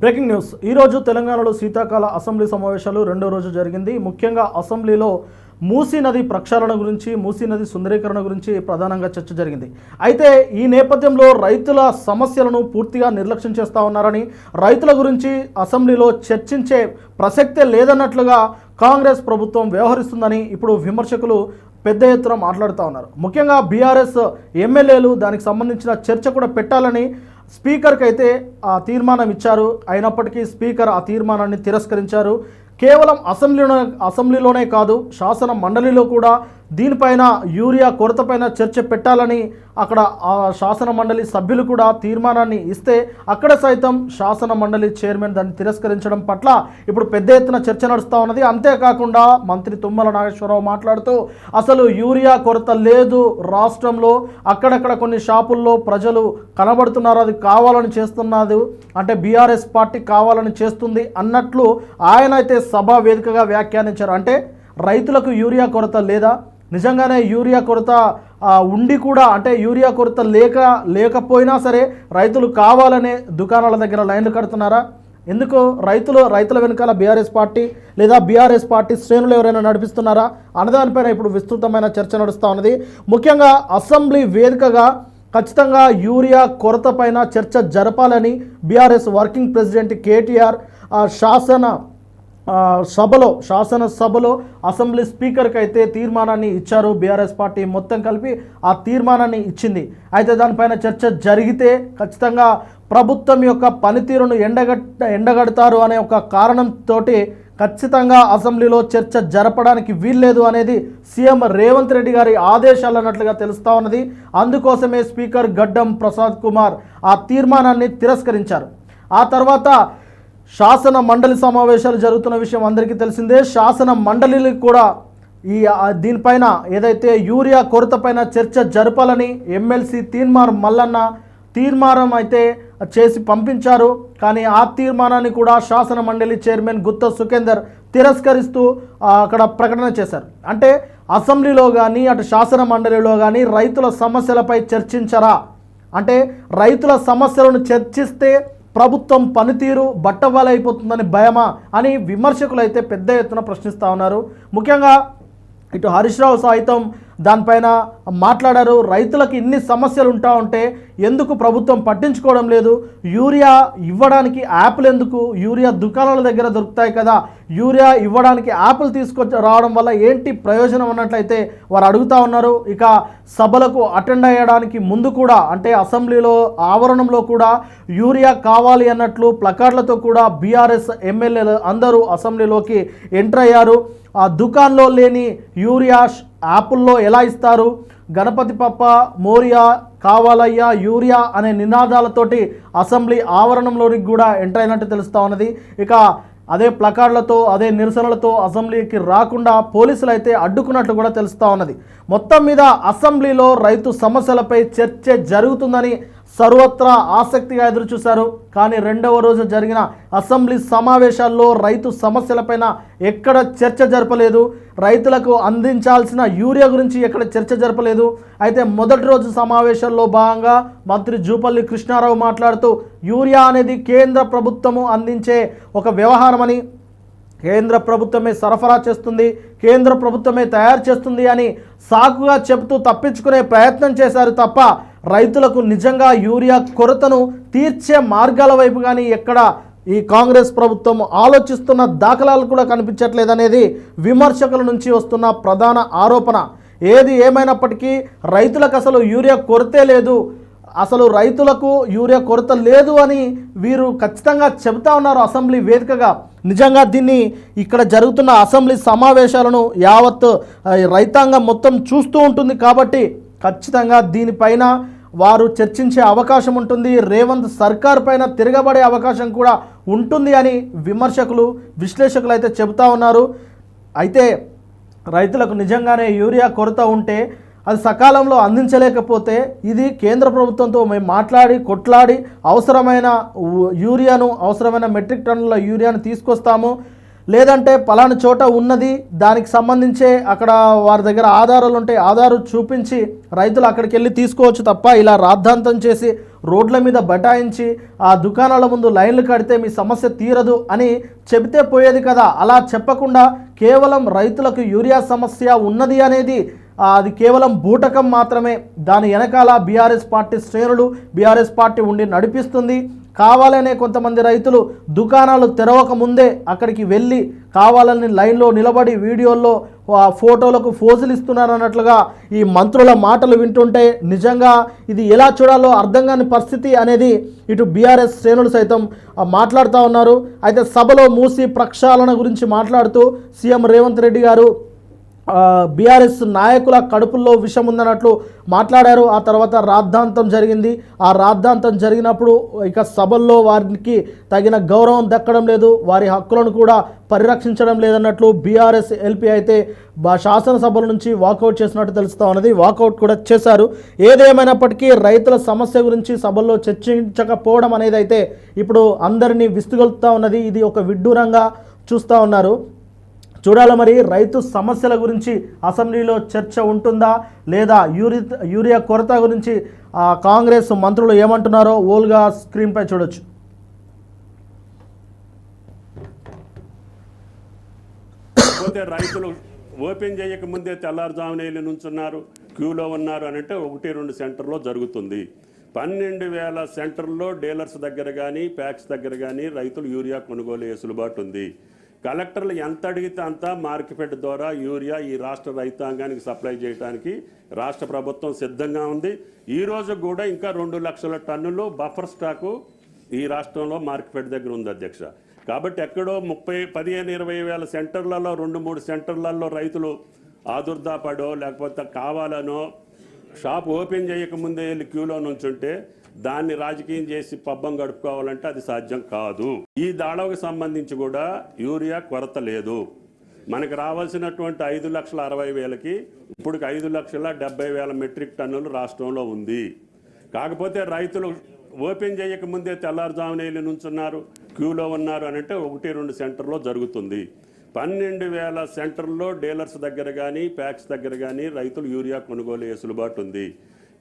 Breaking news. ఈరోజు తెలంగాణలో శీతాకాల అసెంబ్లీ సమావేశాలు రెండో రోజు జరిగింది. ముఖ్యంగా అసెంబ్లీలో మూసీ నది ప్రక్షాళన గురించి మూసీ నది సుందరీకరణ గురించి ప్రధానంగా చర్చ జరిగింది. అయితే ఈ నేపథ్యంలో రైతుల సమస్యలను పూర్తిగా నిర్లక్ష్యం చేస్తూ ఉన్నారని రైతుల గురించి అసెంబ్లీలో చర్చించే ప్రసక్తే లేదన్నట్లుగా కాంగ్రెస్ ప్రభుత్వం వ్యవహరిస్తుందని ఇప్పుడు విమర్శకులు పెద్ద ఎత్తున మాట్లాడుతూ ఉన్నారు. ముఖ్యంగా బీఆర్ఎస్ ఎమ్మెల్యేలు దానికి సంబంధించిన చర్చ కూడా పెట్టాలని స్పీకర్కి అయితే ఆ తీర్మానం ఇచ్చారు అయినప్పటికీ స్పీకర్ ఆ తీర్మానాన్ని తిరస్కరించారు. కేవలం అసెంబ్లీలో అసెంబ్లీలోనే కాదు శాసన మండలిలో కూడా దీనిపైన యూరియా కొరతపైన చర్చ పెట్టాలని అక్కడ ఆ శాసన మండలి సభ్యులు కూడా తీర్మానాన్ని ఇస్తే అక్కడ సైతం శాసన మండలి చైర్మన్ దాన్ని తిరస్కరించడం పట్ల ఇప్పుడు పెద్ద ఎత్తున చర్చ నడుస్తూ ఉన్నది. అంతేకాకుండా మంత్రి తుమ్మల నాగేశ్వరరావు మాట్లాడుతూ అసలు యూరియా కొరత లేదు. రాష్ట్రంలో అక్కడక్కడ కొన్ని షాపుల్లో ప్రజలు కనబడుతున్నారు. అది కావాలని చేస్తున్నది అంటే బీఆర్ఎస్ పార్టీ కావాలని చేస్తుంది అన్నట్లు ఆయన అయితే సభా వేదికగా వ్యాఖ్యానించారు. అంటే రైతులకు యూరియా కొరత లేదా? నిజంగానే యూరియా కొరత ఉండి కూడా అంటే యూరియా కొరత లేక లేకపోయినా సరే రైతులు కావాలనే దుకాణాల దగ్గర లైన్లు కడుతున్నారా? ఎందుకు? రైతులు రైతుల వెనకాల బీఆర్ఎస్ పార్టీ లేదా బీఆర్ఎస్ పార్టీ శ్రేణులు ఎవరైనా నడిపిస్తున్నారా? అన్నదానిపైన ఇప్పుడు విస్తృతమైన చర్చ నడుస్తూ ఉన్నది. ముఖ్యంగా అసెంబ్లీ వేదికగా ఖచ్చితంగా యూరియా కొరత పైన చర్చ జరపాలని బీఆర్ఎస్ వర్కింగ్ ప్రెసిడెంట్ కేటీఆర్ శాసన సభలో శాసనసభలో అసెంబ్లీ స్పీకర్కి అయితే తీర్మానాన్ని ఇచ్చారు బీఆర్ఎస్ పార్టీ మొత్తం కలిపి. ఆ తీర్మానాన్ని ఇచ్చింది. అయితే దానిపైన చర్చ జరిగితే ఖచ్చితంగా ప్రభుత్వం యొక్క పనితీరును ఎండగట్ట ఎండగడతారు అనే ఒక కారణంతో ఖచ్చితంగా అసెంబ్లీలో చర్చ జరపడానికి వీల్లేదు అనేది సీఎం రేవంత్ రెడ్డి గారి ఆదేశాలు అన్నట్లుగా తెలుస్తూ ఉన్నది. అందుకోసమే స్పీకర్ గడ్డం ప్రసాద్ కుమార్ ఆ తీర్మానాన్ని తిరస్కరించారు. ఆ తర్వాత శాసన మండలి సమావేశాలు జరుగుతున్న విషయం అందరికీ తెలిసిందే. శాసన మండలికి కూడా ఈ దీనిపైన ఏదైతే యూరియా కొరతపైన చర్చ జరపాలని ఎమ్మెల్సీ తీర్మార్ మల్లన్న తీర్మానం అయితే చేసి పంపించారు. కానీ ఆ తీర్మానాన్ని కూడా శాసన మండలి చైర్మన్ గుత్త సుఖేందర్ తిరస్కరిస్తూ అక్కడ ప్రకటన చేశారు. అంటే అసెంబ్లీలో కానీ అటు శాసన మండలిలో కానీ రైతుల సమస్యలపై చర్చించరా? అంటే రైతుల సమస్యలను చర్చిస్తే ప్రభుత్వం పనితీరు బట్టబలైపోతుందని భయమా అని విమర్శకులు అయితే పెద్ద ఎత్తున ప్రశ్నిస్తూ ఉన్నారు. ముఖ్యంగా ఇటు హరీష్ రావు సైతం దానిపైన మాట్లాడారు. రైతులకు ఇన్ని సమస్యలు ఉంటా ఉంటే ఎందుకు ప్రభుత్వం పట్టించుకోవడం లేదు? యూరియా ఇవ్వడానికి యాప్లు ఎందుకు? యూరియా దుకాణాల దగ్గర దొరుకుతాయి కదా. యూరియా ఇవ్వడానికి యాప్లు తీసుకొచ్చి రావడం వల్ల ఏంటి ప్రయోజనం అన్నట్లయితే వారు అడుగుతా ఉన్నారు. ఇక సభలకు అటెండ్ అయ్యడానికి ముందు కూడా అంటే అసెంబ్లీలో ఆవరణంలో కూడా యూరియా కావాలి అన్నట్లు ప్లకార్డులతో కూడా బీఆర్ఎస్ ఎమ్మెల్యేలు అందరూ అసెంబ్లీలోకి ఎంటర్ అయ్యారు. ఆ దుకాణంలో లేని యూరియా యాప్ల్లో ఎలా ఇస్తారు? గణపతి పప్ప మోరియా కావాలయ్యా యూరియా అనే నినాదాలతోటి అసెంబ్లీ ఆవరణంలోనికి కూడా ఎంటర్ అయినట్టు తెలుస్తూ ఉన్నది. ఇక అదే ప్లకార్డులతో అదే నిరసనలతో అసెంబ్లీకి రాకుండా పోలీసులు అయితే అడ్డుకున్నట్టు కూడా తెలుస్తూ ఉన్నది. మొత్తం మీద అసెంబ్లీలో రైతు సమస్యలపై చర్చ జరుగుతుందని సర్వత్రా ఆసక్తిగా ఎదురుచూశారు. కానీ రెండవ రోజు జరిగిన అసెంబ్లీ సమావేశాల్లో రైతు సమస్యలపైన ఎక్కడ చర్చ జరపలేదు. రైతులకు అందించాల్సిన యూరియా గురించి ఎక్కడ చర్చ జరపలేదు. అయితే మొదటి రోజు సమావేశంలో భాగంగా మంత్రి జూపల్లి కృష్ణారావు మాట్లాడుతూ యూరియా అనేది కేంద్ర ప్రభుత్వము అందించే ఒక వ్యవహారమని కేంద్ర ప్రభుత్వమే సరఫరా చేస్తుంది కేంద్ర ప్రభుత్వమే తయారు చేస్తుంది అని సాకుగా చెబుతూ తప్పించుకునే ప్రయత్నం చేశారు తప్ప రైతులకు నిజంగా యూరియా కొరతను తీర్చే మార్గాల వైపు కానీ ఎక్కడ ఈ కాంగ్రెస్ ప్రభుత్వం ఆలోచిస్తున్న దాఖలాలు కూడా కనిపించట్లేదనేది విమర్శకుల నుంచి వస్తున్న ప్రధాన ఆరోపణ. ఏది ఏమైనప్పటికీ రైతులకు అసలు యూరియా కొరతే లేదు. అసలు రైతులకు యూరియా కొరత లేదు అని వీరు ఖచ్చితంగా చెబుతా ఉన్నారు అసెంబ్లీ వేదికగా. నిజంగా దీన్ని ఇక్కడ జరుగుతున్న అసెంబ్లీ సమావేశాలను యావత్ రైతాంగం మొత్తం చూస్తూ ఉంటుంది కాబట్టి ఖచ్చితంగా దీనిపైన వారు చర్చించే అవకాశం ఉంటుంది. రేవంత్ సర్కార్ పైన తిరగబడే అవకాశం కూడా ఉంటుంది అని విమర్శకులు విశ్లేషకులు అయితే చెబుతా ఉన్నారు. అయితే రైతులకు నిజంగానే యూరియా కొరత ఉంటే అది సకాలంలో అందించలేకపోతే ఇది కేంద్ర ప్రభుత్వంతో మేము మాట్లాడి కొట్లాడి అవసరమైన యూరియాను అవసరమైన మెట్రిక్ టన్నుల యూరియాను తీసుకొస్తాము. లేదంటే పలానా చోట ఉన్నది దానికి సంబంధించే అక్కడ వారి దగ్గర ఆధారాలు ఉంటే ఆధారు చూపించి రైతులు అక్కడికి వెళ్ళి తీసుకోవచ్చు తప్ప ఇలా రాద్ధాంతం చేసి రోడ్ల మీద బటాయించి ఆ దుకాణాల ముందు లైన్లు కడితే మీ సమస్య తీరదు అని చెబితే పోయేది కదా. అలా చెప్పకుండా కేవలం రైతులకు యూరియా సమస్య ఉన్నది అనేది అది కేవలం బూటకం మాత్రమే. దాని వెనకాల బీఆర్ఎస్ పార్టీ శ్రేణులు బీఆర్ఎస్ పార్టీ ఉండి నడిపిస్తుంది. కావాలనే కొంతమంది రైతులు దుకాణాలు తెరవక ముందే అక్కడికి వెళ్ళి కావాలని లైన్లో నిలబడి వీడియోల్లో ఫోటోలకు ఫోజులు ఇస్తున్నారు అన్నట్లుగా ఈ మంత్రుల మాటలు వింటుంటే నిజంగా ఇది ఎలా చూడాలో అర్థం కాని పరిస్థితి అనేది ఇటు బీఆర్ఎస్ శ్రేణులు సైతం మాట్లాడుతూ ఉన్నారు. అయితే సభలో మూసి ప్రక్షాళన గురించి మాట్లాడుతూ సీఎం రేవంత్ రెడ్డి గారు బీఆర్ఎస్ నాయకుల కడుపుల్లో విషం ఉందన్నట్లు మాట్లాడారు. ఆ తర్వాత రాద్ధాంతం జరిగింది. ఆ రాద్ధాంతం జరిగినప్పుడు ఇక సభల్లో వారికి తగిన గౌరవం దక్కడం లేదు. వారి హక్కులను కూడా పరిరక్షించడం లేదన్నట్లు బీఆర్ఎస్ ఎల్పీ అయితే శాసనసభల నుంచి వాకౌట్ చేసినట్టు తెలుస్తూ ఉన్నది. వాకౌట్ కూడా చేశారు. ఏదేమైనప్పటికీ రైతుల సమస్య గురించి సభల్లో చర్చించకపోవడం అనేది అయితే ఇప్పుడు అందరినీ విస్తుగొలుపుతా ఉన్నది. ఇది ఒక విడ్డూరంగా చూస్తూ ఉన్నారు. చూడాలి మరి రైతు సమస్యల గురించి అసెంబ్లీలో చర్చ ఉంటుందా? లేదా యూరి యూరియా కొరత గురించి ఆ, కాంగ్రెస్ మంత్రులు ఏమంటున్నారో ఓల్గా స్క్రీన్పై చూడొచ్చు. పోతే రైతులు ఓపెన్ చేయక ముందే తెల్లారుజామున నుంచున్నారు క్యూలో ఉన్నారు అని అంటే ఒకటి రెండు సెంటర్లో జరుగుతుంది. పన్నెండు వేల సెంటర్లో డీలర్స్ దగ్గర కానీ ప్యాక్స్ దగ్గర కానీ రైతులు యూరియా కొనుగోలు వెసులుబాటు ఉంది. కలెక్టర్లు ఎంత అడిగితే అంత మార్కెట్ ద్వారా యూరియా ఈ రాష్ట్ర రైతాంగానికి సప్లై చేయడానికి రాష్ట్ర ప్రభుత్వం సిద్ధంగా ఉంది. ఈ రోజు కూడా ఇంకా రెండు లక్షల టన్నులు బఫర్ స్టాకు ఈ రాష్ట్రంలో మార్కెట్ దగ్గర ఉంది అధ్యక్ష. కాబట్టి ఎక్కడో ముప్పై పదిహేను ఇరవై వేల సెంటర్లలో రెండు మూడు సెంటర్లలో రైతులు ఆదుర్దాపడో లేకపోతే కావాలనో షాప్ ఓపెన్ చేయకముందే వెళ్ళి క్యూలో నుంచుంటే దాన్ని రాజకీయం చేసి పబ్బం గడుపుకోవాలంటే అది సాధ్యం కాదు. ఈ దాడవకు సంబంధించి కూడా యూరియా కొరత లేదు. మనకు రావాల్సినటువంటి ఐదు లక్షల అరవై వేలకి ఇప్పుడు ఐదు లక్షల డెబ్బై వేల మెట్రిక్ టన్నులు రాష్ట్రంలో ఉంది. కాకపోతే రైతులు ఓపెన్ చేయక ముందే తెల్లారుజామున వెళ్ళి నుంచున్నారు క్యూలో ఉన్నారు అని అంటే ఒకటి రెండు సెంటర్లో జరుగుతుంది. పన్నెండు వేల సెంటర్లో డీలర్స్ దగ్గర కానీ ప్యాక్స్ దగ్గర కానీ రైతులు యూరియా కొనుగోలు వెసులుబాటు ఉంది.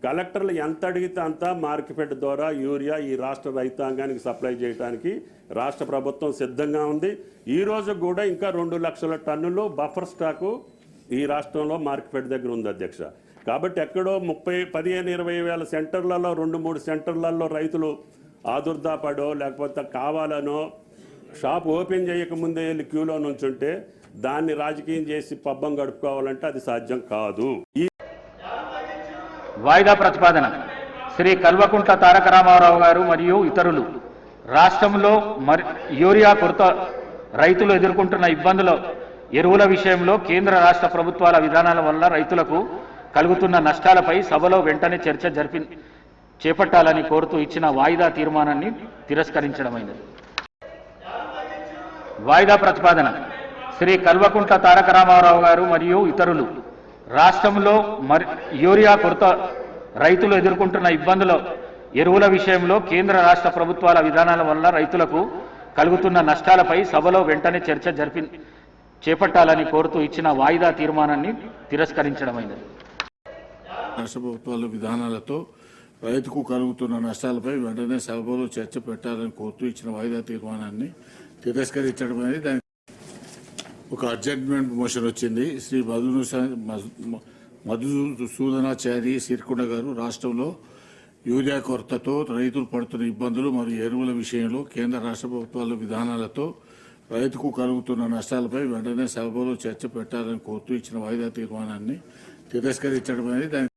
కలెక్టర్లు ఎంత అడిగితే అంత మార్కెట్ ద్వారా యూరియా ఈ రాష్ట్ర రైతాంగానికి సప్లై చేయడానికి రాష్ట్ర ప్రభుత్వం సిద్ధంగా ఉంది. ఈ రోజు కూడా ఇంకా రెండు లక్షల టన్నులు బఫర్ స్టాకు ఈ రాష్ట్రంలో మార్కెట్ దగ్గర ఉంది అధ్యక్ష. కాబట్టి ఎక్కడో ముప్పై పదిహేను ఇరవై వేల సెంటర్లలో రెండు మూడు సెంటర్లలో రైతులు ఆదుర్దాపడో లేకపోతే కావాలనో షాప్ ఓపెన్ చేయకముందే వెళ్ళి క్యూలో నుంచుంటే దాన్ని రాజకీయం చేసి పబ్బం గడుపుకోవాలంటే అది సాధ్యం కాదు. వాయిదా ప్రతిపాదన. శ్రీ కల్వకుంట్ల తారక రామారావు గారు మరియు ఇతరులు. రాష్ట్రంలో మరి యూరియా కొరత రైతులు ఎదుర్కొంటున్న ఇబ్బందుల ఎరువుల విషయంలో కేంద్ర రాష్ట్ర ప్రభుత్వాల విధానాల వల్ల రైతులకు కలుగుతున్న నష్టాలపై సభలో వెంటనే చర్చ జరిపి చేపట్టాలని కోరుతూ ఇచ్చిన వాయిదా తీర్మానాన్ని తిరస్కరించడమైనది వాయిదా ప్రతిపాదన. శ్రీ కల్వకుంట్ల తారక రామారావు గారు మరియు ఇతరులు. రాష్ట్రంలో మరి యూరియా కొరత రైతులు ఎదుర్కొంటున్న ఇబ్బందుల ఎరువుల విషయంలో కేంద్ర రాష్ట్ర ప్రభుత్వాల విధానాల వల్ల రైతులకు కలుగుతున్న నష్టాలపై సభలో వెంటనే చర్చ జరిపి చేపట్టాలని కోరుతూ ఇచ్చిన వాయిదా తీర్మానాన్ని తిరస్కరించడమైనది రాష్ట్ర ప్రభుత్వాల విధానాలతో రైతుకు కలుగుతున్న నష్టాలపై వెంటనే సభలో చర్చ పెట్టాలని కోరుతూ ఇచ్చిన వాయిదా తీర్మానాన్ని తిరస్కరించడం అనేది దానికి ఒక అడ్జస్ట్మెంట్ మోషన్ వచ్చింది. శ్రీ మధు మధుసూదనాచారి సిరికొండ గారు రాష్ట్రంలో యూరియా కొరతతో రైతులు పడుతున్న ఇబ్బందులు మరియు ఎరువుల విషయంలో కేంద్ర రాష్ట్ర ప్రభుత్వాల విధానాలతో రైతుకు కలుగుతున్న నష్టాలపై వెంటనే సభలో చర్చ పెట్టాలని కోరుతూ ఇచ్చిన వాయిదా తీర్మానాన్ని తిరస్కరించడం అనేది దానికి